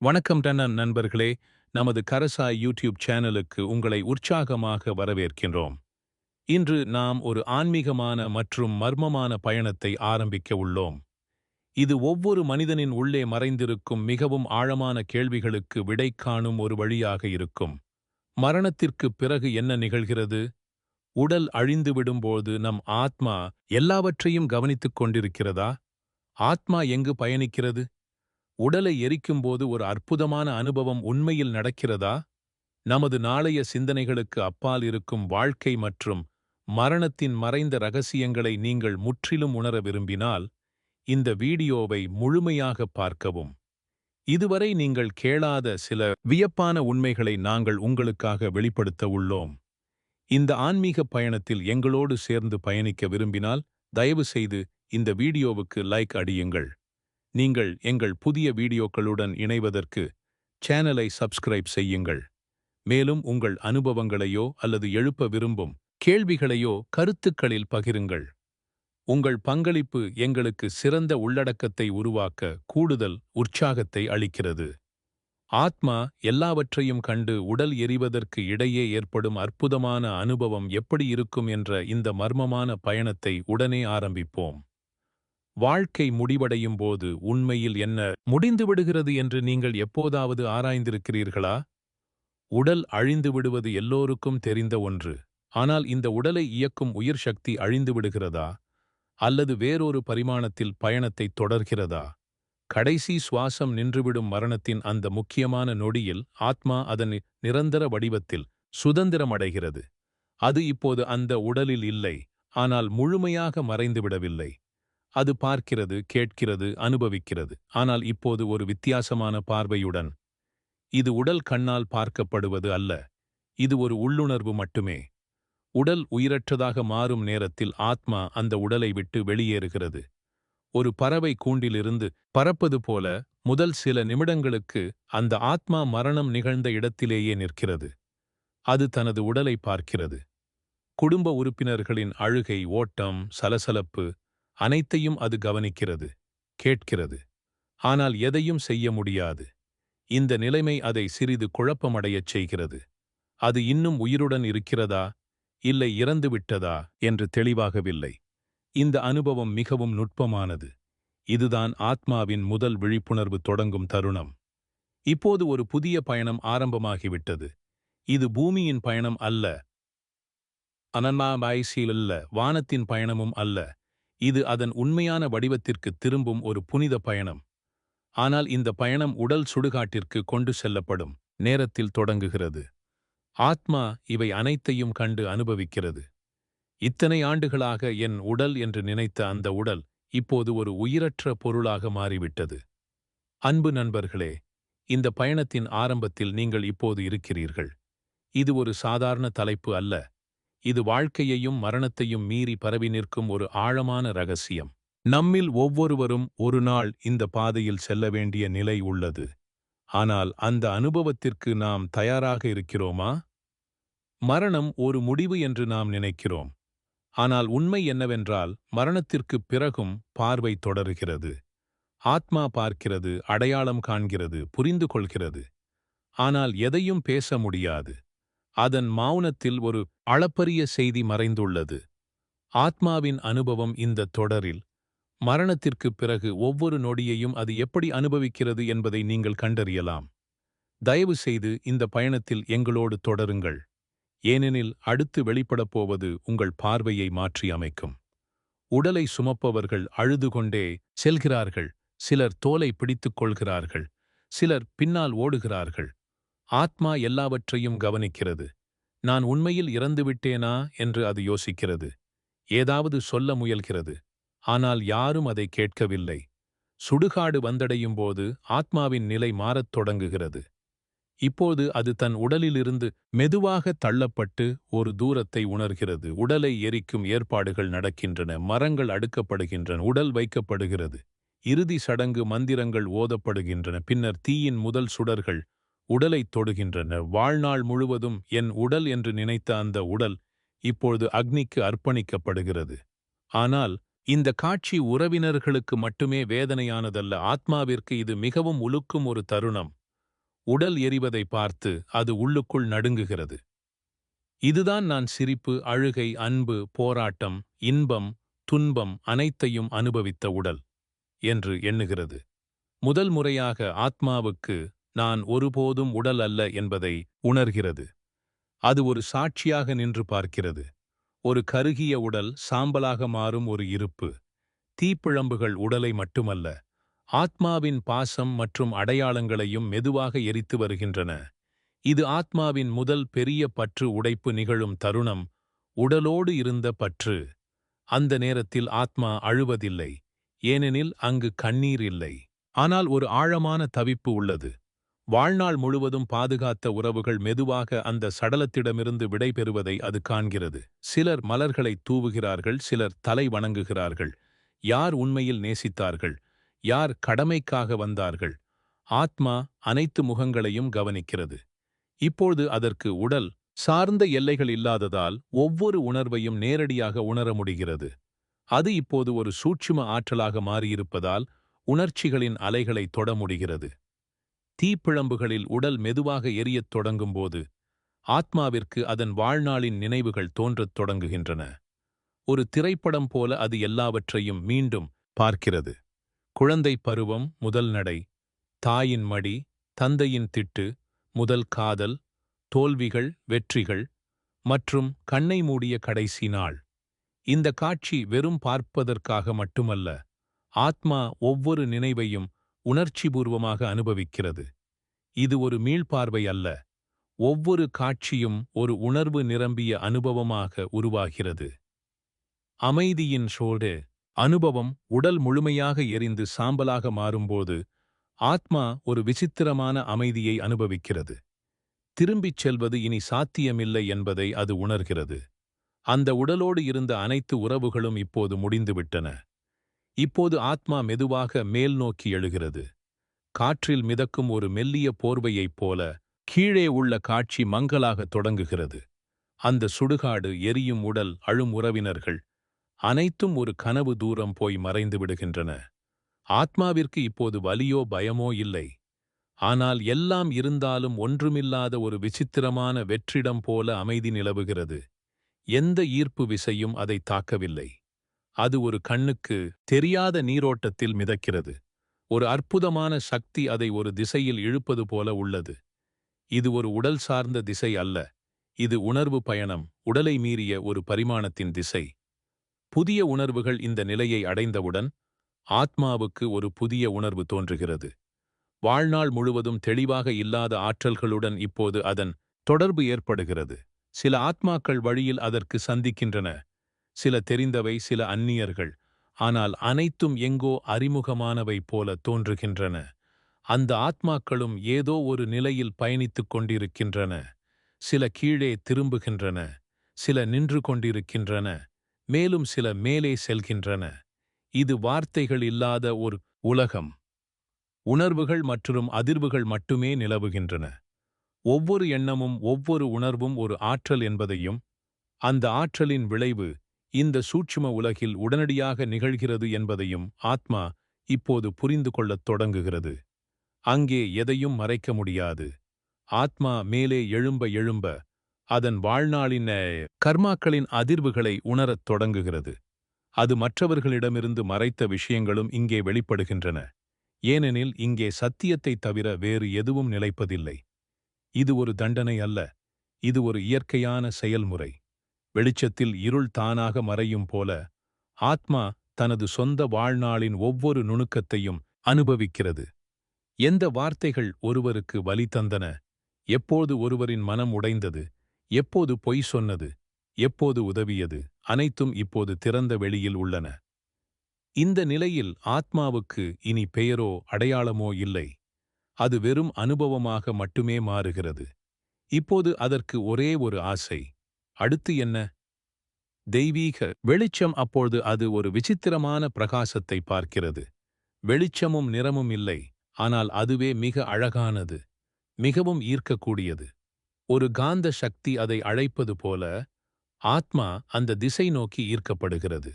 வணக்கம் டன்னன் நண்பர்களே. நமது கரசாய் யூடியூப் சேனலுக்கு உங்களை உற்சாகமாக வரவேற்கின்றோம். இன்று நாம் ஒரு ஆன்மீகமான மற்றும் மர்மமான பயணத்தை ஆரம்பிக்க உள்ளோம். இது ஒவ்வொரு மனிதனின் உள்ளே மறைந்திருக்கும் மிகவும் ஆழமான கேள்விகளுக்கு விடை காணும் ஒரு வழியாக இருக்கும். மரணத்திற்குப் பிறகு என்ன நிகழ்கிறது? உடல் அழிந்து விடும்போது நம் ஆத்மா எல்லாவற்றையும் கவனித்துக் கொண்டிருக்கிறதா? ஆத்மா எங்கு பயணிக்கிறது? உடலை எரிக்கும்போது ஒரு அற்புதமான அனுபவம் உண்மையில் நடக்கிறதா? நமது நாளைய சிந்தனைகளுக்கு அப்பால் இருக்கும் வாழ்க்கை மற்றும் மரணத்தின் மறைந்த ரகசியங்களை நீங்கள் முற்றிலும் உணர விரும்பினால் இந்த வீடியோவை முழுமையாக பார்க்கவும். இதுவரை நீங்கள் கேளாத சில வியப்பான உண்மைகளை நாங்கள் உங்களுக்காக வெளிப்படுத்த உள்ளோம். இந்த ஆன்மீக பயணத்தில் எங்களோடு சேர்ந்து பயணிக்க விரும்பினால் தயவு செய்து இந்த வீடியோவுக்கு லைக் அடியுங்கள். நீங்கள் எங்கள் புதிய வீடியோக்களுடன் இணைவதற்கு சேனலை சப்ஸ்கிரைப் செய்யுங்கள். மேலும் உங்கள் அனுபவங்களையோ அல்லது எழுப்ப விரும்பும் கேள்விகளையோ கருத்துக்களில் பகிருங்கள். உங்கள் பங்களிப்பு எங்களுக்கு சிறந்த உள்ளடக்கத்தை உருவாக்க கூடுதல் உற்சாகத்தை அளிக்கிறது. ஆத்மா எல்லாவற்றையும் கண்டு உடல் எரிவதற்கு இடையே ஏற்படும் அற்புதமான அனுபவம் எப்படி இருக்கும் என்ற இந்த மர்மமான பயணத்தை உடனே ஆரம்பிப்போம். வாழ்க்கை முடிவடையும் போது உண்மையில் என்ன முடிந்துவிடுகிறது என்று நீங்கள் எப்போதாவது ஆராய்ந்திருக்கிறீர்களா? உடல் அழிந்து விடுவது எல்லோருக்கும் தெரிந்த ஒன்று. ஆனால் இந்த உடலை இயக்கும் உயிர் சக்தி அழிந்து விடுகிறதா? அல்லது வேறொரு பரிமாணத்தில் பயணத்தை தொடர்கிறதா? கடைசி சுவாசம் நின்றுவிடும் மரணத்தின் அந்த முக்கியமான நொடியில் ஆத்மா அதன் நிரந்தர வடிவத்தில் சுதந்திரமடைகிறது. அது இப்போது அந்த உடலில் இல்லை. ஆனால் முழுமையாக மறைந்துவிடவில்லை. அது பார்க்கிறது கேட்கிறது அனுபவிக்கிறது. ஆனால் இப்போது ஒரு வித்தியாசமான பார்வையுடன் இது உடல் கண்ணால் பார்க்கப்படுவது அல்ல இது ஒரு உள்ளுணர்வு மட்டுமே. உடல் உயிரற்றதாக மாறும் நேரத்தில் ஆத்மா அந்த உடலை விட்டு வெளியேறுகிறது. ஒரு பறவை கூண்டிலிருந்து பறப்பது போல முதல் சில நிமிடங்களுக்கு அந்த ஆத்மா மரணம் நிகழ்ந்த இடத்திலேயே நிற்கிறது. அது தனது உடலை பார்க்கிறது. குடும்ப உறுப்பினர்களின் அழுகை ஓட்டம் சலசலப்பு அனைத்தையும் அது கவனிக்கிறது கேட்கிறது. ஆனால் எதையும் செய்ய முடியாது. இந்த நிலைமை அதை சிறிது குழப்பமடையச் செய்கிறது. அது இன்னும் உயிருடன் இருக்கிறதா? இல்லை இறந்துவிட்டதா என்று தெளிவாகவில்லை. இந்த அனுபவம் மிகவும் நுட்பமானது. இதுதான் ஆத்மாவின் முதல் விழிப்புணர்வு தொடங்கும் தருணம். இப்போது ஒரு புதிய பயணம் ஆரம்பமாகிவிட்டது. இது பூமியின் பயணம் அல்ல. அனன்மா பாய்சியிலல்ல வானத்தின் பயணமும் அல்ல. இது அதன் உண்மையான வடிவத்திற்கு திரும்பும் ஒரு புனித பயணம். ஆனால் இந்த பயணம் உடல் சுடுகாட்டிற்கு கொண்டு செல்லப்படும் நேரத்தில் தொடங்குகிறது. ஆத்மா இவை அனைத்தையும் கண்டு அனுபவிக்கிறது. இத்தனை ஆண்டுகளாக என் உடல் என்று நினைத்த அந்த உடல் இப்போது ஒரு உயிரற்ற பொருளாக மாறிவிட்டது. அன்பு நண்பர்களே இந்த பயணத்தின் ஆரம்பத்தில் நீங்கள் இப்போது இருக்கிறீர்கள். இது ஒரு சாதாரண தலைப்பு அல்ல. இது வாழ்க்கையையும் மரணத்தையும் மீறி பரவி நிற்கும் ஒரு ஆழமான ரகசியம். நம்மில் ஒவ்வொருவரும் ஒரு நாள் இந்த பாதையில் செல்ல வேண்டிய நிலை உள்ளது. ஆனால் அந்த அனுபவத்திற்கு நாம் தயாராக இருக்கிறோமா? மரணம் ஒரு முடிவு என்று நாம் நினைக்கிறோம். ஆனால் உண்மை என்னவென்றால் மரணத்திற்குப் பிறகும் பார்வை தொடருகிறது. ஆத்மா பார்க்கிறது அடையாளம் காண்கிறது புரிந்து கொள்கிறது. ஆனால் எதையும் பேச முடியாது. அதன் மௌனத்தில் ஒரு அளப்பரிய செய்தி மறைந்துள்ளது. ஆத்மாவின் அனுபவம் இந்த தொடரில் மரணத்திற்குப் பிறகு ஒவ்வொரு நொடியையும் அது எப்படி அனுபவிக்கிறது என்பதை நீங்கள் கண்டறியலாம். தயவு செய்து இந்த பயணத்தில் எங்களோடு தொடருங்கள். ஏனெனில் அடுத்து வெளிப்படப் போவது உங்கள் பார்வையை மாற்றி அமைக்கும். உடலை சுமப்பவர்கள் அழுது கொண்டே செல்கிறார்கள் சிலர் தோலை பிடித்துக் கொள்கிறார்கள் சிலர் பின்னால் ஓடுகிறார்கள். ஆத்மா எல்லாவற்றையும் கவனிக்கிறது. நான் உண்மையில் இறந்துவிட்டேனா? என்று அது யோசிக்கிறது. ஏதாவது சொல்ல முயல்கிறது. ஆனால் யாரும் அதை கேட்கவில்லை. சுடுகாடு வந்தடையும் போது ஆத்மாவின் நிலை மாறத் தொடங்குகிறது. இப்போது அது தன் உடலிலிருந்து மெதுவாக தள்ளப்பட்டு ஒரு தூரத்தை உணர்கிறது. உடலை எரிக்கும் ஏற்பாடுகள் நடக்கின்றன. மரங்கள் அடுக்கப்படுகின்றன. உடல் வைக்கப்படுகிறது. இறுதி சடங்கு மந்திரங்கள் ஓதப்படுகின்றன. பின்னர் தீயின் முதல் சுடர்கள் உடலைத் தொடுகின்றன. வாழ்நாள் முழுவதும் என் உடல் என்று நினைத்த அந்த உடல் இப்பொழுது அக்னிக்கு அர்ப்பணிக்கப்படுகிறது. ஆனால் இந்த காட்சி உறவினர்களுக்கு மட்டுமே வேதனையானதல்ல ஆத்மாவிற்கு இது மிகவும் உலுக்கும் ஒரு தருணம். உடல் எரிவதை பார்த்து அது உள்ளுக்குள் நடுங்குகிறது. இதுதான் நான் சிரிப்பு அழுகை அன்பு போராட்டம் இன்பம் துன்பம் அனைத்தையும் அனுபவித்த உடல் என்று எண்ணுகிறது. முதல் முறையாக ஆத்மாவுக்கு நான் ஒருபோதும் உடல் அல்ல என்பதை உணர்கிறது. அது ஒரு சாட்சியாக நின்று பார்க்கிறது. ஒரு கருகிய உடல் சாம்பலாக மாறும் ஒரு இருப்பு. தீப்பிழம்புகள் உடலை மட்டுமல்ல ஆத்மாவின் பாசம் மற்றும் அடையாளங்களையும் மெதுவாக எரித்து வருகின்றன. இது ஆத்மாவின் முதல் பெரிய பற்று உடைப்பு நிகழும் தருணம் உடலோடு இருந்த பற்று. அந்த நேரத்தில் ஆத்மா அழுவதில்லை ஏனெனில் அங்கு கண்ணீர் இல்லை. ஆனால் ஒரு ஆழமான தவிப்பு உள்ளது. வாழ்நாள் முழுவதும் பாதுகாத்த உறவுகள் மெதுவாக அந்த சடலத்திடமிருந்து விடைபெறுவதை அது காண்கிறது. சிலர் மலர்களை தூவுகிறார்கள் சிலர் தலை வணங்குகிறார்கள். யார் உண்மையில் நேசித்தார்கள்? யார் கடமைக்காக வந்தார்கள்? ஆத்மா அனைத்து முகங்களையும் கவனிக்கிறது. இப்போது அதற்கு உடல் சார்ந்த எல்லைகள் இல்லாததால் ஒவ்வொரு உணர்வையும் நேரடியாக உணர முடிகிறது. அது இப்போது ஒரு சூட்சும ஆற்றலாக மாறியிருப்பதால் உணர்ச்சிகளின் அலைகளை தொட முடிகிறது. தீப்பிழம்புகளில் உடல் மெதுவாக எரியத் தொடங்கும்போது ஆத்மாவிற்கு அதன் வாழ்நாளின் நினைவுகள் தோன்றத் தொடங்குகின்றன. ஒரு திரைப்படம் போல அது எல்லாவற்றையும் மீண்டும் பார்க்கிறது. குழந்தை பருவம் முதல் நடை தாயின் மடி தந்தையின் திட்டு முதல் காதல் தோல்விகள் வெற்றிகள் மற்றும் கண்ணை மூடிய கடைசி நாள். இந்த காட்சி வெறும் பார்ப்பதற்காக மட்டுமல்ல ஆத்மா ஒவ்வொரு நினைவையும் உணர்ச்சிபூர்வமாக அனுபவிக்கிறது. இது ஒரு மீள்பார்வை அல்ல. ஒவ்வொரு காட்சியும் ஒரு உணர்வு நிரம்பிய அனுபவமாக உருவாகிறது. அமைதியின் சோடு அனுபவம் உடல் முழுமையாக எரிந்து சாம்பலாக மாறும்போது ஆத்மா ஒரு விசித்திரமான அமைதியை அனுபவிக்கிறது. திரும்பிச் செல்வது இனி சாத்தியமில்லை என்பதை அது உணர்கிறது. அந்த உடலோடு இருந்த அனைத்து உறவுகளும் இப்போது முடிந்துவிட்டன. இப்போது ஆத்மா மெதுவாக மேல் நோக்கி எழுகிறது. காற்றில் மிதக்கும் ஒரு மெல்லிய போர்வையைப் போல கீழே உள்ள காட்சி மங்களாக தொடங்குகிறது. அந்த சுடுகாடு எரியும் உடல் அழும் உறவினர்கள் அனைத்தும் ஒரு கனவு தூரம் போய் மறைந்து விடுகின்றன. ஆத்மாவிற்கு இப்போது வலியோ பயமோ இல்லை. ஆனால் எல்லாம் இருந்தாலும் ஒன்றுமில்லாத ஒரு விசித்திரமான வெற்றிடம் போல அமைதி நிலவுகிறது. எந்த ஈர்ப்பு விசையும் அதை தாக்கவில்லை. அது ஒரு கண்ணுக்கு தெரியாத நீரோட்டத்தில் மிதக்கிறது. ஒரு அற்புதமான சக்தி அதை ஒரு திசையில் இழுப்பது போல உள்ளது. இது ஒரு உடல் சார்ந்த திசை அல்ல. இது உணர்வு பயணம் உடலை மீறிய ஒரு பரிமாணத்தின் திசை. புதிய உணர்வுகள் இந்த நிலையை அடைந்தவுடன் ஆத்மாவுக்கு ஒரு புதிய உணர்வு தோன்றுகிறது. வாழ்நாள் முழுவதும் தெளிவாக இல்லாத ஆற்றல்களுடன் இப்போது அதன் தொடர்பு ஏற்படுகிறது. சில ஆத்மாக்கள் வழியில் அதற்கு சந்திக்கின்றன. சில தெரிந்தவை சில அந்நியர்கள். ஆனால் அனைத்தும் எங்கோ அறிமுகமானவை போல தோன்றுகின்றன. அந்த ஆத்மாக்களும் ஏதோ ஒரு நிலையில் பயணித்துக் கொண்டிருக்கின்றன. சில கீழே திரும்புகின்றன. சில நின்று கொண்டிருக்கின்றன. மேலும் சில மேலே செல்கின்றன. இது வார்த்தைகள் இல்லாத ஒரு உலகம். உணர்வுகள் மற்றும் அதிர்வுகள் மட்டுமே நிலவுகின்றன. ஒவ்வொரு எண்ணமும் ஒவ்வொரு உணர்வும் ஒரு ஆற்றல் என்பதையும் அந்த ஆற்றலின் விளைவு இந்த சூட்சும உலகில் உடனடியாக நிகழ்கிறது என்பதையும் ஆத்மா இப்போது புரிந்து கொள்ளத் தொடங்குகிறது. அங்கே எதையும் மறைக்க முடியாது. ஆத்மா மேலே எழும்ப எழும்ப அதன் வாழ்நாளின் கர்மாக்களின் அதிர்வுகளை உணரத் தொடங்குகிறது. அது மற்றவர்களிடமிருந்து மறைத்த விஷயங்களும் இங்கே வெளிப்படுகின்றன. ஏனெனில் இங்கே சத்தியத்தை தவிர வேறு எதுவும் நிலைப்பதில்லை. இது ஒரு தண்டனை அல்ல. இது ஒரு இயற்கையான செயல்முறை. வெளிச்சத்தில் இருள் தானாக மறையும் போல ஆத்மா தனது சொந்த வாழ்நாளின் ஒவ்வொரு நுணுக்கத்தையும் அனுபவிக்கிறது. எந்த வார்த்தைகள் ஒருவருக்கு வலி தந்தன? எப்போது ஒருவரின் மனம் உடைந்தது? எப்போது பொய் சொன்னது? எப்போது உதவியது? அனைத்தும் இப்போது திறந்த வெளியில் உள்ளன. இந்த நிலையில் ஆத்மாவுக்கு இனி பெயரோ அடையாளமோ இல்லை. அது வெறும் அனுபவமாக மட்டுமே மாறுகிறது. இப்போது அதற்கு ஒரே ஒரு ஆசை அடுத்து என்ன? தெய்வீக வெளிச்சம் அப்பொழுது அது ஒரு விசித்திரமான பிரகாசத்தை பார்க்கிறது. வெளிச்சமும் நிறமும் இல்லை ஆனால் அதுவே மிக அழகானது மிகவும் ஈர்க்கக்கூடியது. ஒரு காந்த சக்தி அதை அழைப்பது போல ஆத்மா அந்த திசை நோக்கி ஈர்க்கப்படுகிறது.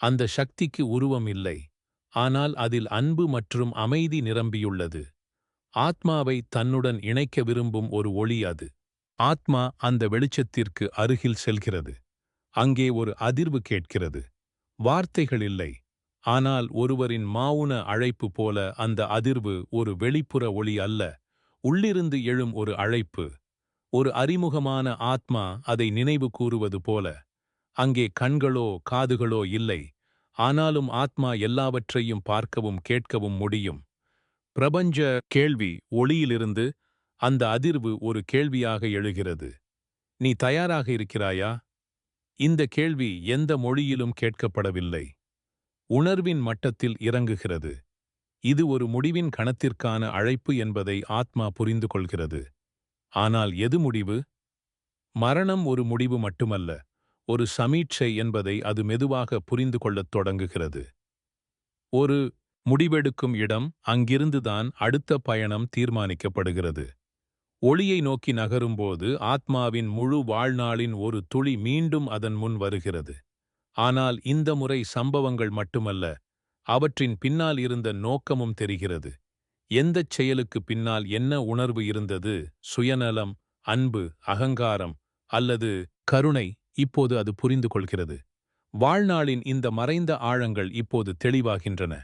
அந்த சக்திக்கு உருவம் இல்லை ஆனால் அதில் அன்பு மற்றும் அமைதி நிரம்பியுள்ளது. ஆத்மாவை தன்னுடன் இணைக்க விரும்பும் ஒரு ஒளி அது. ஆத்மா அந்த வெளிச்சத்திற்கு அருகில் செல்கிறது. அங்கே ஒரு அதிர்வு கேட்கிறது. வார்த்தைகள் இல்லை. ஆனால் ஒருவரின் மாவுன அழைப்பு போல அந்த அதிர்வு ஒரு வெளிப்புற ஒளி அல்ல. உள்ளிருந்து எழும் ஒரு அழைப்பு. ஒரு அறிமுகமான ஆத்மா அதை நினைவு கூறுவது போல. அங்கே கண்களோ காதுகளோ இல்லை. ஆனாலும் ஆத்மா எல்லாவற்றையும் பார்க்கவும் கேட்கவும் முடியும். பிரபஞ்ச கேள்வி ஒளியிலிருந்து அந்த அதிர்வு ஒரு கேள்வியாக எழுகிறது. நீ தயாராக இருக்கிறாயா? இந்த கேள்வி எந்த மொழியிலும் கேட்கப்படவில்லை. உணர்வின் மட்டத்தில் இறங்குகிறது. இது ஒரு முடிவின் கணத்திற்கான அழைப்பு என்பதை ஆத்மா புரிந்து கொள்கிறது. ஆனால் எது முடிவு? மரணம் ஒரு முடிவு மட்டுமல்ல ஒரு சமீட்சை என்பதை அது மெதுவாக புரிந்து கொள்ளத் தொடங்குகிறது. ஒரு முடிவெடுக்கும் இடம் அங்கிருந்துதான் அடுத்த பயணம் தீர்மானிக்கப்படுகிறது. ஒளியை நோக்கி நகரும்போது ஆத்மாவின் முழு வாழ்நாளின் ஒரு துளி மீண்டும் அதன் முன் வருகிறது. ஆனால் இந்த முறை சம்பவங்கள் மட்டுமல்ல அவற்றின் பின்னால் இருந்த நோக்கமும் தெரிகிறது. எந்தச் செயலுக்கு பின்னால் என்ன உணர்வு இருந்தது? சுயநலம் அன்பு அகங்காரம் அல்லது கருணை இப்போது அது புரிந்து கொள்கிறது. வாழ்நாளின் இந்த மறைந்த ஆழங்கள் இப்போது தெளிவாகின்றன.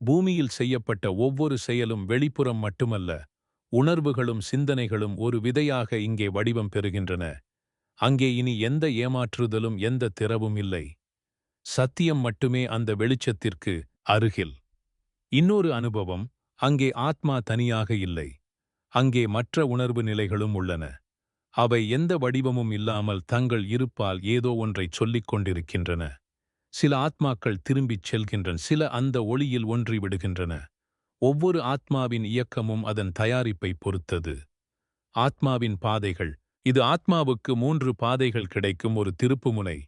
பூமியில் செய்யப்பட்ட ஒவ்வொரு செயலும் வெளிப்புறம் மட்டுமல்ல உணர்வுகளும் சிந்தனைகளும் ஒரு விதையாக இங்கே வடிவம் பெறுகின்றன. அங்கே இனி எந்த ஏமாற்றுதலும் எந்த திறவும் இல்லை. சத்தியம் மட்டுமே அந்த வெளிச்சத்திற்கு அருகில். இன்னொரு அனுபவம் அங்கே ஆத்மா தனியாக இல்லை. அங்கே மற்ற உணர்வு நிலைகளும் உள்ளன. அவை எந்த வடிவமும் இல்லாமல் தங்கள் இருப்பால் ஏதோ ஒன்றைச் சொல்லிக் கொண்டிருக்கின்றன. சில ஆத்மாக்கள் திரும்பிச் செல்கின்றன சில அந்த ஒளியில் ஒன்றி விடுகின்றன. ஒவ்வொரு ஆத்மாவின் இயக்கமும் அதன் தயாரிப்பை பொறுத்தது. ஆத்மாவின் பாதைகள். இது ஆத்மாவுக்கு மூன்று பாதைகள் கிடைக்கும் ஒரு திருப்புமுனை.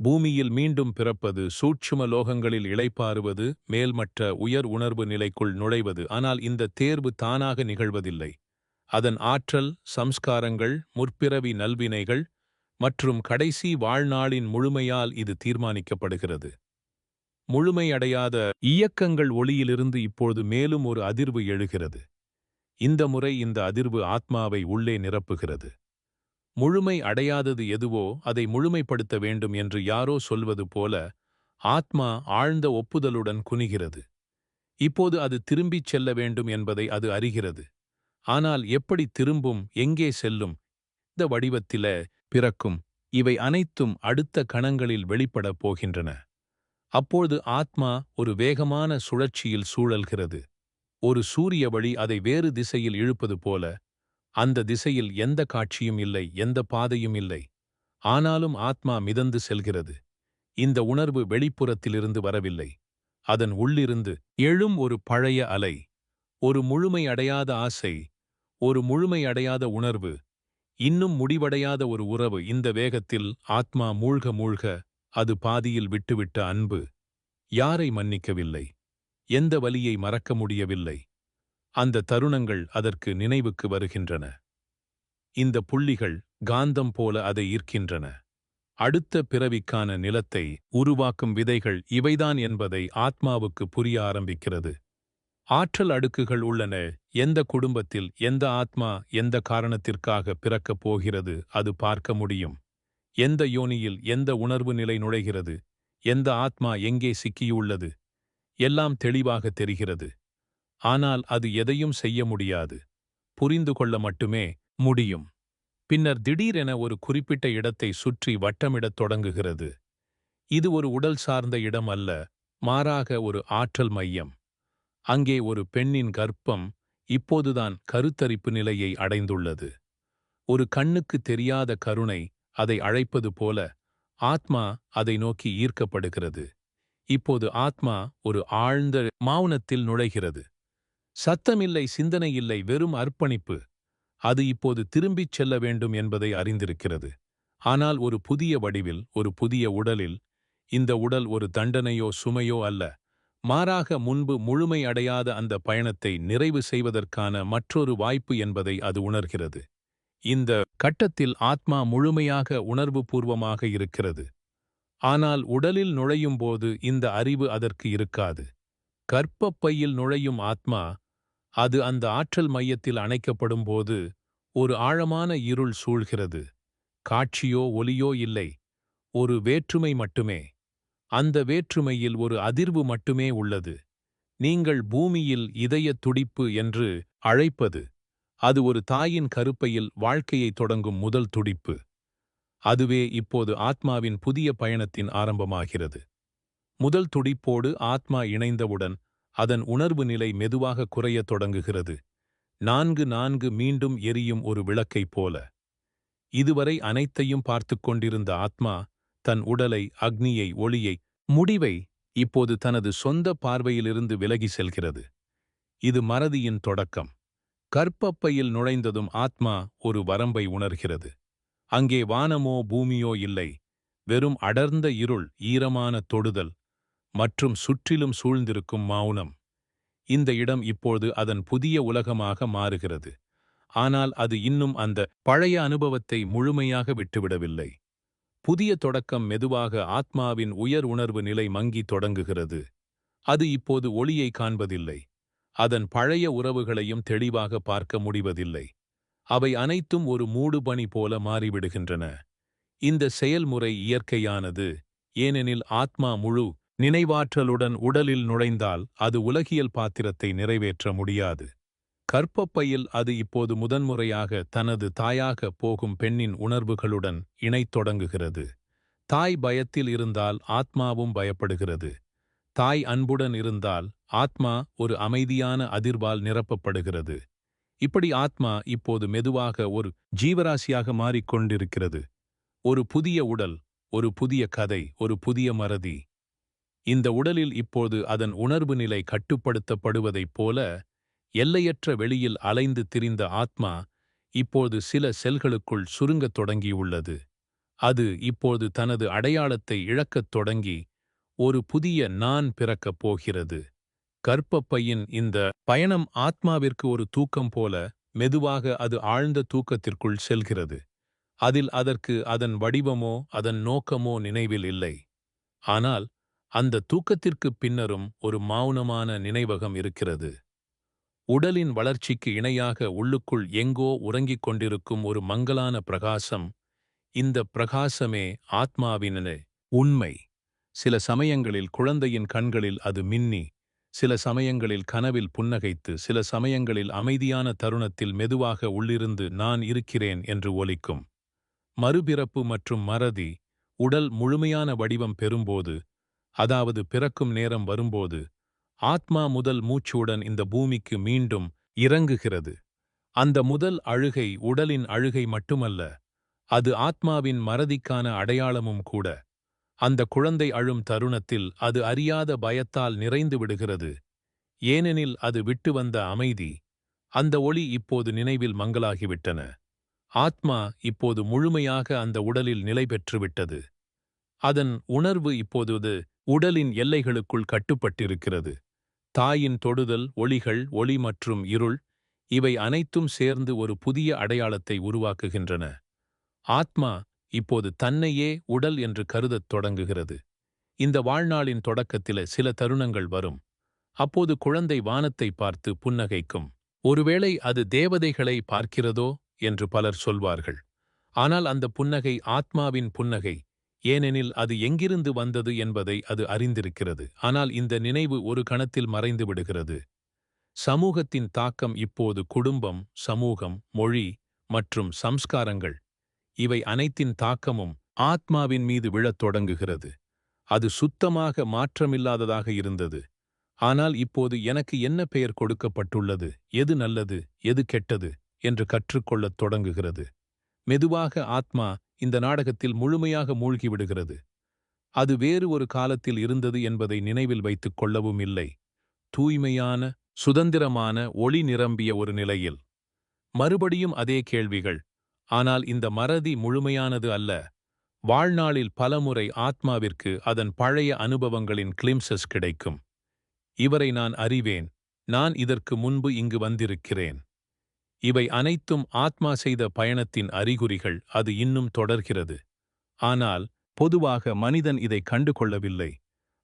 பூமியில் மீண்டும் பிறப்பது சூட்சும லோகங்களில் இளைப்பாறுவது மேல்மற்ற உயர் உணர்வு நிலைக்குள் நுழைவது. ஆனால் இந்த தேர்வு தானாக நிகழ்வதில்லை. அதன் ஆற்றல் சம்ஸ்காரங்கள் முற்பிறவி நல்வினைகள் மற்றும் கடைசி வாழ்நாளின் முழுமையால் இது தீர்மானிக்கப்படுகிறது. முழுமையடையாத இயக்கங்கள் ஒளியிலிருந்து இப்பொழுது மேலும் ஒரு அதிர்வு எழுகிறது. இந்த முறை இந்த அதிர்வு ஆத்மாவை உள்ளே நிரப்புகிறது. முழுமை அடையாதது எதுவோ அதை முழுமைப்படுத்த வேண்டும் என்று யாரோ சொல்வது போல ஆத்மா ஆழ்ந்த ஒப்புதலுடன் குனிகிறது. இப்போது அது திரும்பிச் செல்ல வேண்டும் என்பதை அது அறிகிறது. ஆனால் எப்படி திரும்பும் எங்கே செல்லும் இந்த வடிவத்தில பிறக்கும் இவை அனைத்தும் அடுத்த கணங்களில் வெளிப்படப் போகின்றன. அப்பொழுது ஆத்மா ஒரு வேகமான சுழற்சியில் சூழல்கிறது. ஒரு சூரிய வழி அதை வேறு திசையில் இழுப்பது போல அந்த திசையில் எந்த காட்சியும் இல்லை எந்த பாதையும் இல்லை. ஆனாலும் ஆத்மா மிதந்து செல்கிறது. இந்த உணர்வு வெளிப்புறத்திலிருந்து வரவில்லை. அதன் உள்ளிருந்து எழும் ஒரு பழைய அலை ஒரு முழுமை அடையாத ஆசை ஒரு முழுமை அடையாத உணர்வு இன்னும் முடிவடையாத ஒரு உறவு. இந்த வேகத்தில் ஆத்மா மூழ்க மூழ்க அது பாதியில் விட்டுவிட்ட அன்பு யாரை மன்னிக்கவில்லை? எந்த வலியை மறக்க முடியவில்லை? அந்த தருணங்கள் அதற்கு நினைவுக்கு வருகின்றன. இந்த புள்ளிகள் காந்தம் போல அதை ஈர்க்கின்றன. அடுத்த பிறவிக்கான நிலத்தை உருவாக்கும் விதைகள் இவைதான் என்பதை ஆத்மாவுக்கு புரிய ஆரம்பிக்கிறது. ஆற்றல் அடுக்குகள் உள்ளன. எந்த குடும்பத்தில் எந்த ஆத்மா எந்த காரணத்திற்காக பிறக்கப் போகிறது அது பார்க்க முடியும். எந்த யோனியில் எந்த உணர்வு நிலை நுழைகிறது? எந்த ஆத்மா எங்கே சிக்கியுள்ளது? எல்லாம் தெளிவாக தெரிகிறது. ஆனால் அது எதையும் செய்ய முடியாது. புரிந்து கொள்ள மட்டுமே முடியும். பின்னர் திடீரென ஒரு குறிப்பிட்ட இடத்தை சுற்றி வட்டமிடத் தொடங்குகிறது. இது ஒரு உடல் சார்ந்த இடம் அல்ல மாறாக ஒரு ஆற்றல் மையம். அங்கே ஒரு பெண்ணின் கர்ப்பம் இப்போதுதான் கருத்தரிப்பு நிலையை அடைந்துள்ளது. ஒரு கண்ணுக்கு தெரியாத கருணை அதை அழைப்பது போல ஆத்மா அதை நோக்கி ஈர்க்கப்படுகிறது. இப்போது ஆத்மா ஒரு ஆழ்ந்த மௌனத்தில் நுழைகிறது. சத்தமில்லை சிந்தனை இல்லை வெறும் அர்ப்பணிப்பு. அது இப்போது திரும்பிச் செல்ல வேண்டும் என்பதை அறிந்திருக்கிறது. ஆனால் ஒரு புதிய வடிவில் ஒரு புதிய உடலில் இந்த உடல் ஒரு தண்டனையோ சுமையோ அல்ல. மாறாக முன்பு முழுமை அடையாத அந்த பயணத்தை நிறைவு செய்வதற்கான மற்றொரு வாய்ப்பு என்பதை அது உணர்கிறது. இந்த கட்டத்தில் ஆத்மா முழுமையாக உணர்வுபூர்வமாக இருக்கிறது. ஆனால் உடலில் நுழையும் போது இந்த அறிவு அதற்கு இருக்காது. கற்பப்பையில் நுழையும் ஆத்மா அது அந்த ஆற்றல் மையத்தில் அணைக்கப்படும்போது ஒரு ஆழமான இருள் சூழ்கிறது. காட்சியோ ஒலியோ இல்லை. ஒரு வேற்றுமை மட்டுமே. அந்த வேற்றுமையில் ஒரு அதிர்வு மட்டுமே உள்ளது. நீங்கள் பூமியில் இதய துடிப்பு என்று அழைப்பது அது ஒரு தாயின் கருப்பையில் வாழ்க்கையை தொடங்கும் முதல் துடிப்பு. அதுவே இப்போது ஆத்மாவின் புதிய பயணத்தின் ஆரம்பமாகிறது. முதல் துடிப்போடு ஆத்மா இணைந்தவுடன் அதன் உணர்வு நிலை மெதுவாக குறையத் தொடங்குகிறது. நான்கு நான்கு மீண்டும் எரியும் ஒரு விளக்கைப் போல. இதுவரை அனைத்தையும் பார்த்துக் கொண்டிருந்த ஆத்மா தன் உடலை அக்னியை ஒளியை முடிவை இப்போது தனது சொந்த பார்வையிலிருந்து விலகி செல்கிறது. இது மறதியின் தொடக்கம். கற்பப்பையில் நுழைந்ததும் ஆத்மா ஒரு வரம்பை உணர்கிறது. அங்கே வானமோ பூமியோ இல்லை. வெறும் அடர்ந்த இருள் ஈரமான தொடுதல் மற்றும் சுற்றிலும் சூழ்ந்திருக்கும் மௌனம். இந்த இடம் இப்போது அதன் புதிய உலகமாக மாறுகிறது. ஆனால் அது இன்னும் அந்த பழைய அனுபவத்தை முழுமையாக விட்டுவிடவில்லை. புதிய தொடக்கம் மெதுவாக ஆத்மாவின் உயர் உணர்வு நிலை மங்கி தொடங்குகிறது. அது இப்போது ஒளியை காண்பதில்லை. அதன் பழைய உறவுகளையும் தெளிவாக பார்க்க முடிவதில்லை. அவை அனைத்தும் ஒரு மூடுபனி போல மாறிவிடுகின்றன. இந்த செயல்முறை இயற்கையானது ஏனெனில் ஆத்மா முழு நினைவாற்றலுடன் உடலில் நுழைந்தால் அது உலகியல் பாத்திரத்தை நிறைவேற்ற முடியாது. கற்பப்பையில் அது இப்போது முதன்முறையாக தனது தாயாக போகும் பெண்ணின் உணர்வுகளுடன் இணைத் தொடங்குகிறது. தாய் பயத்தில் இருந்தால் ஆத்மாவும் பயப்படுகிறது. தாய் அன்புடன் இருந்தால் ஆத்மா ஒரு அமைதியான அதிர்வால் நிரப்பப்படுகிறது. இப்படி ஆத்மா இப்போது மெதுவாக ஒரு ஜீவராசியாக மாறிக்கொண்டிருக்கிறது. ஒரு புதிய உடல் ஒரு புதிய கதை ஒரு புதிய மறதி. இந்த உடலில் இப்போது அதன் உணர்வு நிலை கட்டுப்படுத்தப்படுவதைப் போல எல்லையற்ற வெளியில் அலைந்து திரிந்த ஆத்மா இப்போது சில செல்களுக்குள் சுருங்கத் தொடங்கியுள்ளது. அது இப்போது தனது அடையாளத்தை இழக்கத் தொடங்கி ஒரு புதிய நான் பிறக்கப் போகிறது. கற்பப்பையின் இந்த பயணம் ஆத்மாவிற்கு ஒரு தூக்கம் போல மெதுவாக அது ஆழ்ந்த தூக்கத்திற்குள் செல்கிறது. அதில் அதற்கு அதன் வடிவமோ அதன் நோக்கமோ நினைவில் இல்லை. ஆனால் அந்த தூக்கத்திற்குப் பின்னரும் ஒரு மௌனமான நினைவகம் இருக்கிறது. உடலின் வளர்ச்சிக்கு இணையாக உள்ளுக்குள் எங்கோ உறங்கிக் கொண்டிருக்கும் ஒரு மங்கலான பிரகாசம் இந்த பிரகாசமே ஆத்மாவின உண்மை. சில சமயங்களில் குழந்தையின் கண்களில் அது மின்னி சில சமயங்களில் கனவில் புன்னகைத்து சில சமயங்களில் அமைதியான தருணத்தில் மெதுவாக உள்ளிருந்து நான் இருக்கிறேன் என்று ஒலிக்கும். மறுபிறப்பு மற்றும் மறதி உடல் முழுமையான வடிவம் பெறும்போது அதாவது பிறக்கும் நேரம் வரும்போது ஆத்மா முதல் மூச்சுடன் இந்த பூமிக்கு மீண்டும் இறங்குகிறது. அந்த முதல் அழுகை உடலின் அழுகை மட்டுமல்ல அது ஆத்மாவின் மறதிக்கான அடையாளமும் கூட. அந்த குழந்தை அழும் தருணத்தில் அது அறியாத பயத்தால் நிறைந்து விடுகிறது. ஏனெனில் அது விட்டு வந்த அமைதி. அந்த ஒளி இப்போது நினைவில் மங்களாகிவிட்டன. ஆத்மா இப்போது முழுமையாக அந்த உடலில் நிலை பெற்றுவிட்டது. அதன் உணர்வு இப்போது உடலின் எல்லைகளுக்குள் கட்டுப்பட்டிருக்கிறது. தாயின் தொடுதல் ஒளிகள் ஒளி மற்றும் இருள் இவை அனைத்தும் சேர்ந்து ஒரு புதிய அடையாளத்தை உருவாக்குகின்றன. ஆத்மா இப்போது தன்னையே உடல் என்று கருதத் தொடங்குகிறது. இந்த வாழ்நாளின் தொடக்கத்தில சில தருணங்கள் வரும். அப்போது குழந்தை வானத்தை பார்த்து புன்னகைக்கும் ஒருவேளை அது தேவதைகளை பார்க்கிறதோ? என்று பலர் சொல்வார்கள். ஆனால் அந்த புன்னகை ஆத்மாவின் புன்னகை ஏனெனில் அது எங்கிருந்து வந்தது என்பதை அது அறிந்திருக்கிறது. ஆனால் இந்த நினைவு ஒரு கணத்தில் மறைந்து விடுகிறது. சமூகத்தின் தாக்கம் இப்போது குடும்பம் சமூகம் மொழி மற்றும் சம்ஸ்காரங்கள் இவை அனைத்தின் தாக்கமும் ஆத்மாவின் மீது விழத் தொடங்குகிறது. அது சுத்தமாக மாற்றமில்லாததாக இருந்தது. ஆனால் இப்போது எனக்கு என்ன பெயர் கொடுக்கப்பட்டுள்ளது? எது நல்லது? எது கெட்டது? என்று கற்றுக்கொள்ளத் தொடங்குகிறது. மெதுவாக ஆத்மா இந்த நாடகத்தில் முழுமையாக மூழ்கிவிடுகிறது. அது வேறு ஒரு காலத்தில் இருந்தது என்பதை நினைவில் வைத்துக் கொள்ளவும் இல்லை. தூய்மையான சுதந்திரமான ஒளி நிரம்பிய ஒரு நிலையில். மறுபடியும் அதே கேள்விகள். ஆனால் இந்த மறதி முழுமையானது அல்ல. வாழ்நாளில் பலமுறை ஆத்மாவிற்கு அதன் பழைய அனுபவங்களின் கிளிம்சஸ் கிடைக்கும். இவரை நான் அறிவேன். நான் இதற்கு முன்பு இங்கு வந்திருக்கிறேன். இவை அனைத்தும் ஆத்மா செய்த பயணத்தின் அறிகுறிகள். அது இன்னும் தொடர்கிறது. ஆனால் பொதுவாக மனிதன் இதை கண்டு கொள்ளவில்லை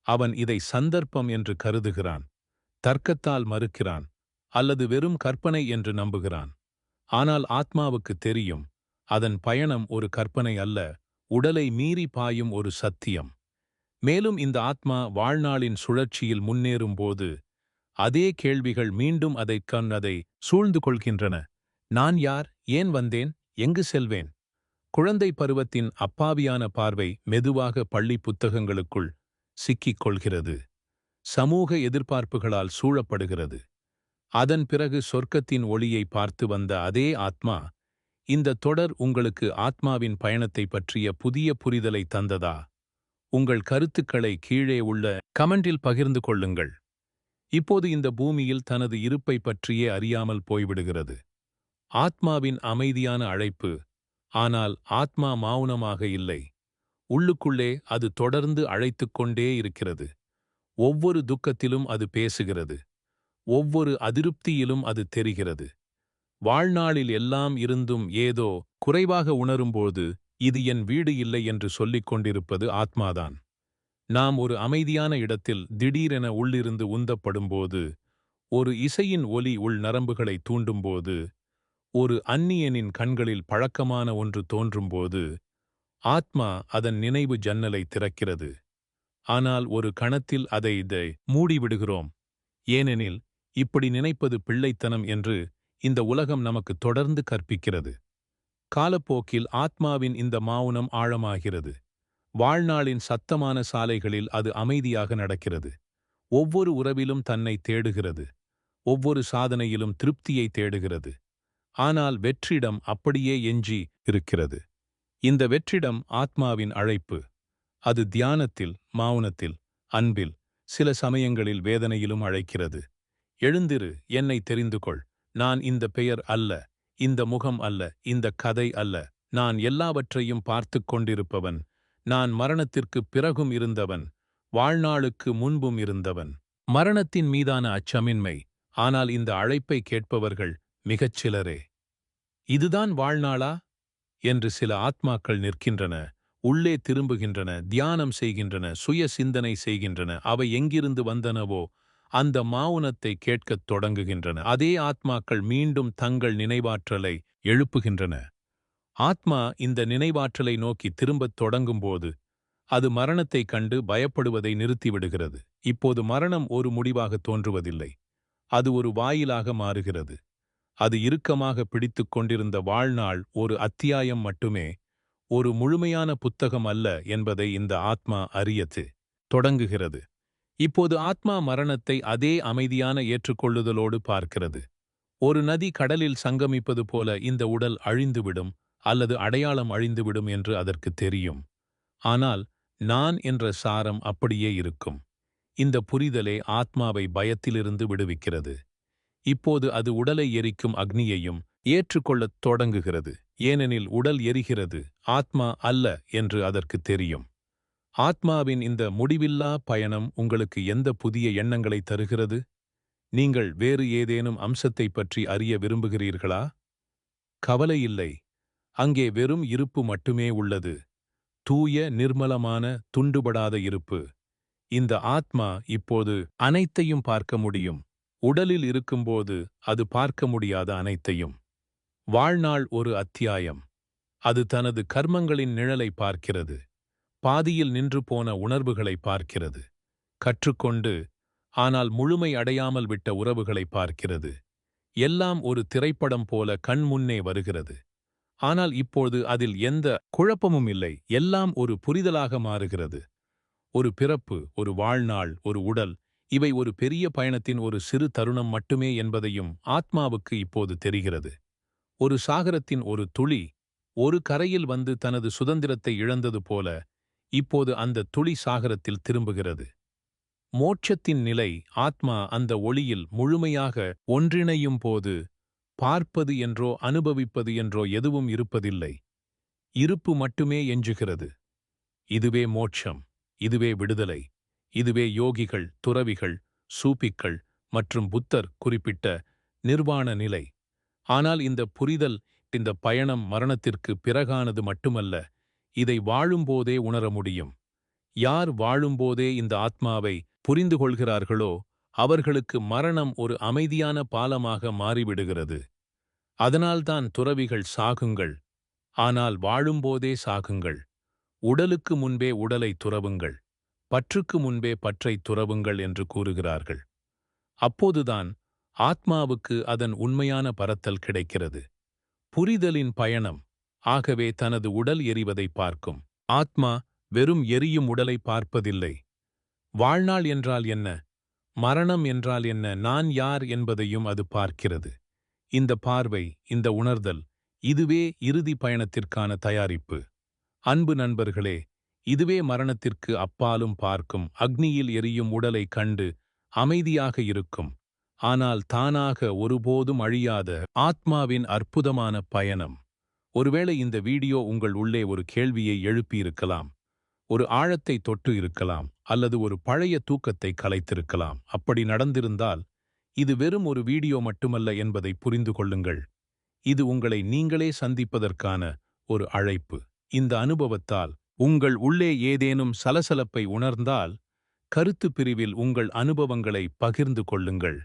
அவன் இதை சந்தர்ப்பம் என்று கருதுகிறான். தர்க்கத்தால் மறுக்கிறான். அல்லது வெறும் கற்பனை என்று நம்புகிறான். ஆனால் ஆத்மாவுக்கு தெரியும் அதன் பயணம் ஒரு கற்பனை அல்ல உடலை மீறி பாயும் ஒரு சத்தியம். மேலும் இந்த ஆத்மா வாழ்நாளின் சுழற்சியில் முன்னேறும்போது அதே கேள்விகள் மீண்டும் அதைக் கண் அதை சூழ்ந்து கொள்கின்றன. நான் யார் ஏன் வந்தேன் எங்கு செல்வேன்? குழந்தை பருவத்தின் அப்பாவியான பார்வை மெதுவாக பள்ளி புத்தகங்களுக்குள் சிக்கிக் கொள்கிறது. சமூக எதிர்பார்ப்புகளால் சூழப்படுகிறது. அதன் பிறகு சொர்க்கத்தின் ஒளியை பார்த்து வந்த அதே ஆத்மா இந்த தொடர் உங்களுக்கு ஆத்மாவின் பயணத்தை பற்றிய புதிய புரிதலை தந்ததா? உங்கள் கருத்துக்களை கீழே உள்ள கமெண்டில் பகிர்ந்து கொள்ளுங்கள். இப்போது இந்த பூமியில் தனது இருப்பை பற்றியே அறியாமல் போய்விடுகிறது. ஆத்மாவின் அமைதியான அழைப்பு ஆனால் ஆத்மா மௌனமாக இல்லை. உள்ளுக்குள்ளே அது தொடர்ந்து அழைத்துக் கொண்டே இருக்கிறது. ஒவ்வொரு துக்கத்திலும் அது பேசுகிறது. ஒவ்வொரு அதிருப்தியிலும் அது தெரிகிறது. வாழ்நாளில் எல்லாம் இருந்தும் ஏதோ குறைவாக உணரும்போது இது என் வீடு இல்லை என்று சொல்லிக் கொண்டிருப்பது ஆத்மாதான். நாம் ஒரு அமைதியான இடத்தில் திடீரென உள்ளிருந்து உந்தப்படும்போது ஒரு இசையின் ஒலி உள் நரம்புகளை தூண்டும்போது ஒரு அந்நியனின் கண்களில் பழக்கமான ஒன்று தோன்றும்போது ஆத்மா அதன் நினைவு ஜன்னலை திறக்கிறது. ஆனால் ஒரு கணத்தில் அதை இதை மூடிவிடுகிறோம். ஏனெனில் இப்படி நினைப்பது பிள்ளைத்தனம் என்று இந்த உலகம் நமக்கு தொடர்ந்து கற்பிக்கிறது. காலப்போக்கில் ஆத்மாவின் இந்த மௌனம் ஆழமாகிறது. வாழ்நாளின் சத்தமான சாலைகளில் அது அமைதியாக நடக்கிறது. ஒவ்வொரு உறவிலும் தன்னை தேடுகிறது. ஒவ்வொரு சாதனையிலும் திருப்தியை தேடுகிறது. ஆனால் வெற்றிடம் அப்படியே எஞ்சி இருக்கிறது. இந்த வெற்றிடம் ஆத்மாவின் அழைப்பு. அது தியானத்தில் மௌனத்தில் அன்பில் சில சமயங்களில் வேதனையிலும் அழைக்கிறது. எழுந்திரு என்னை தெரிந்து கொள் நான் இந்த பெயர் அல்ல இந்த முகம் அல்ல இந்த கதை அல்ல. நான் எல்லாவற்றையும் பார்த்து கொண்டிருப்பவன். நான் மரணத்திற்குப் பிறகும் இருந்தவன் வாழ்நாளுக்கு முன்பும் இருந்தவன். மரணத்தின் மீதான அச்சமின்மை ஆனால் இந்த அழைப்பை கேட்பவர்கள் மிகச் சிலரே. இதுதான் வாழ்நாளா? என்று சில ஆத்மாக்கள் நிற்கின்றன. உள்ளே திரும்புகின்றன தியானம் செய்கின்றன சுய சிந்தனை செய்கின்றன. அவை எங்கிருந்து வந்தனவோ அந்த மாவுனத்தை கேட்கத் தொடங்குகின்றன. அதே ஆத்மாக்கள் மீண்டும் தங்கள் நினைவாற்றலை எழுப்புகின்றன. ஆத்மா இந்த நினைவாற்றலை நோக்கி திரும்பத் தொடங்கும்போது அது மரணத்தைக் கண்டு பயப்படுவதை நிறுத்திவிடுகிறது. இப்போது மரணம் ஒரு முடிவாக தோன்றுவதில்லை. அது ஒரு வாயிலாக மாறுகிறது. அது இறுக்கமாக பிடித்துக் கொண்டிருந்த வாழ்நாள் ஒரு அத்தியாயம் மட்டுமே ஒரு முழுமையான புத்தகம் அல்ல என்பதை இந்த ஆத்மா அறியத்து தொடங்குகிறது. இப்போது ஆத்மா மரணத்தை அதே அமைதியான ஏற்றுக்கொள்ளுதலோடு பார்க்கிறது. ஒரு நதி கடலில் சங்கமிப்பது போல இந்த உடல் அழிந்துவிடும் அல்லது அடையாளம் அழிந்துவிடும் என்று அதற்கு தெரியும். ஆனால் நான் என்ற சாரம் அப்படியே இருக்கும். இந்த புரிதலே ஆத்மாவை பயத்திலிருந்து விடுவிக்கிறது. இப்போது அது உடலை எரிக்கும் அக்னியையும் ஏற்றுக்கொள்ளத் தொடங்குகிறது. ஏனெனில் உடல் எரிகிறது ஆத்மா அல்ல என்று அதற்கு தெரியும். ஆத்மாவின் இந்த முடிவில்லா பயணம் உங்களுக்கு எந்த புதிய எண்ணங்களை தருகிறது? நீங்கள் வேறு ஏதேனும் அம்சத்தை பற்றி அறிய விரும்புகிறீர்களா? கவலை இல்லை. அங்கே வெறும் இருப்பு மட்டுமே உள்ளது. தூய நிர்மலமான துண்டுபடாத இருப்பு. இந்த ஆத்மா இப்போது அனைத்தையும் பார்க்க முடியும். உடலில் இருக்கும்போது அது பார்க்க முடியாத அனைத்தையும். வாழ்நாள் ஒரு அத்தியாயம். அது தனது கர்மங்களின் நிழலை பார்க்கிறது. பாதியில் நின்று போன உணர்வுகளை பார்க்கிறது. கற்றுக்கொண்டு ஆனால் முழுமை அடையாமல் விட்ட உறவுகளை பார்க்கிறது. எல்லாம் ஒரு திரைப்படம் போல கண் முன்னே வருகிறது. ஆனால் இப்போது அதில் எந்த குழப்பமும் இல்லை. எல்லாம் ஒரு புரிதலாக மாறுகிறது. ஒரு பிறப்பு ஒரு வாழ்நாள் ஒரு உடல் இவை ஒரு பெரிய பயணத்தின் ஒரு சிறு தருணம் மட்டுமே என்பதையும் ஆத்மாவுக்கு இப்போது தெரிகிறது. ஒரு சாகரத்தின் ஒரு துளி ஒரு கரையில் வந்து தனது சுதந்திரத்தை இழந்தது போல இப்போது அந்த துளி சாகரத்தில் திரும்புகிறது. மோட்சத்தின் நிலை ஆத்மா அந்த ஒளியில் முழுமையாக ஒன்றிணையும் போது பார்ப்பது என்றோ அனுபவிப்பது என்றோ எதுவும் இருப்பதில்லை. இருப்பு மட்டுமே எஞ்சுகிறது. இதுவே மோட்சம் இதுவே விடுதலை இதுவே யோகிகள் துறவிகள் சூப்பிக்கள் மற்றும் புத்தர் குறிப்பிட்ட நிர்வாண நிலை. ஆனால் இந்த புரிதல் இந்த பயணம் மரணத்திற்கு பிறகானது மட்டுமல்ல இதை வாழும்போதே உணர முடியும். யார் வாழும்போதே இந்த ஆத்மாவை புரிந்து கொள்கிறார்களோ அவர்களுக்கு மரணம் ஒரு அமைதியான பாலமாக மாறிவிடுகிறது. அதனால்தான் துறவிகள் சாகுங்கள். ஆனால் வாழும்போதே சாகுங்கள். உடலுக்கு முன்பே உடலை துறவுங்கள். பற்றுக்கு முன்பே பற்றை துறவுங்கள் என்று கூறுகிறார்கள். அப்போதுதான் ஆத்மாவுக்கு அதன் உண்மையான பரத்தல் கிடைக்கிறது. புரிதலின் பயணம். ஆகவே தனது உடல் எரிவதை பார்க்கும். ஆத்மா வெறும் எரியும் உடலை பார்ப்பதில்லை. வாழ்நாள் என்றால் என்ன? மரணம் என்றால் என்ன? நான் யார் என்பதையும் அது பார்க்கிறது. இந்த பார்வை இந்த உணர்தல் இதுவே இறுதி பயணத்திற்கான தயாரிப்பு. அன்பு நண்பர்களே இதுவே மரணத்திற்கு அப்பாலும் பார்க்கும். அக்னியில் எரியும் உடலை கண்டு அமைதியாக இருக்கும். ஆனால் தானாக ஒருபோதும் அழியாத ஆத்மாவின் அற்புதமான பயணம். ஒருவேளை இந்த வீடியோ உங்கள் உள்ளே ஒரு கேள்வியை எழுப்பியிருக்கலாம் ஒரு ஆழத்தை தொட்டு இருக்கலாம் அல்லது ஒரு பழைய தூக்கத்தை கலைத்திருக்கலாம். அப்படி நடந்திருந்தால் இது வெறும் ஒரு வீடியோ மட்டுமல்ல என்பதை புரிந்து கொள்ளுங்கள். இது உங்களை நீங்களே சந்திப்பதற்கான ஒரு அழைப்பு. இந்த அனுபவத்தால் உங்கள் உள்ளே ஏதேனும் சலசலப்பை உணர்ந்தால் கருத்து பிரிவில் உங்கள் அனுபவங்களை பகிர்ந்து கொள்ளுங்கள்.